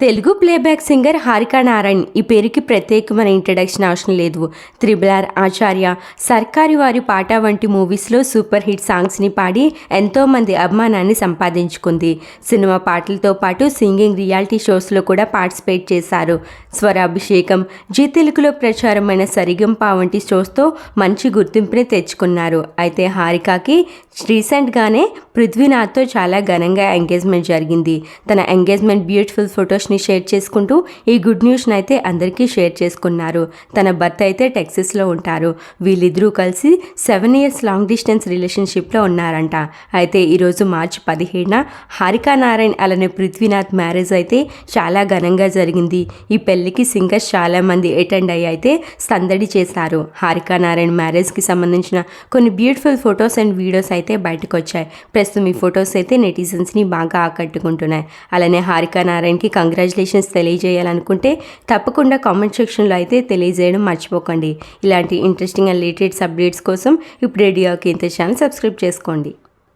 Telugu playback singer Harika Narayan ఈ పేరుకి ప్రత్యేకమైన ఇంట్రడక్షన్ అవసరం లేదు. త్రిబుల్ ఆర్ ఆచార్య సర్కారి వారి పాట వంటి మూవీస్లో సూపర్ హిట్ సాంగ్స్ని పాడి ఎంతోమంది అభిమానాన్ని సంపాదించుకుంది. సినిమా పాటలతో పాటు సింగింగ్ రియాలిటీ షోస్లో కూడా పార్టిసిపేట్ చేశారు. స్వరాభిషేకం జీ తెలుగులో ప్రచారమైన సరిగంప వంటి షోస్తో మంచి గుర్తింపుని తెచ్చుకున్నారు. అయితే హారికాకి రీసెంట్గానే పృథ్వీనాథ్తో చాలా ఘనంగా ఎంగేజ్మెంట్ జరిగింది. తన ఎంగేజ్మెంట్ బ్యూటిఫుల్ న్యూస్ని షేర్ చేసుకుంటూ ఈ గుడ్ న్యూస్ని అయితే అందరికీ షేర్ చేసుకున్నారు. తన భర్త అయితే టెక్సస్లో ఉంటారు. వీళ్ళిద్దరూ కలిసి సెవెన్ ఇయర్స్ లాంగ్ డిస్టెన్స్ రిలేషన్షిప్లో ఉన్నారంట. అయితే ఈరోజు మార్చి పదిహేడున హారికా నారాయణ్ అలానే పృథ్వీనాథ్ మ్యారేజ్ అయితే చాలా ఘనంగా జరిగింది. ఈ పెళ్ళికి సింగర్స్ చాలామంది అటెండ్ అయ్యి అయితే సందడి చేశారు. హారికా నారాయణ్ మ్యారేజ్కి సంబంధించిన కొన్ని బ్యూటిఫుల్ ఫొటోస్ అండ్ వీడియోస్ అయితే బయటకు వచ్చాయి. ప్రస్తుతం ఈ ఫొటోస్ అయితే నెటిజన్స్ని బాగా ఆకట్టుకుంటున్నాయి. అలానే హారికా నారాయణ్కి కంగ్రాచులేషన్స్ తెలియజేయాలనుకుంటే తప్పకుండా కామెంట్ సెక్షన్లో అయితే తెలియజేయడం మర్చిపోకండి. ఇలాంటి ఇంట్రెస్టింగ్ అండ్ లేటెస్ట్ అప్డేట్స్ కోసం ఇప్పుడు డియోకి ఇంత ఛానల్ సబ్స్క్రైబ్ చేసుకోండి.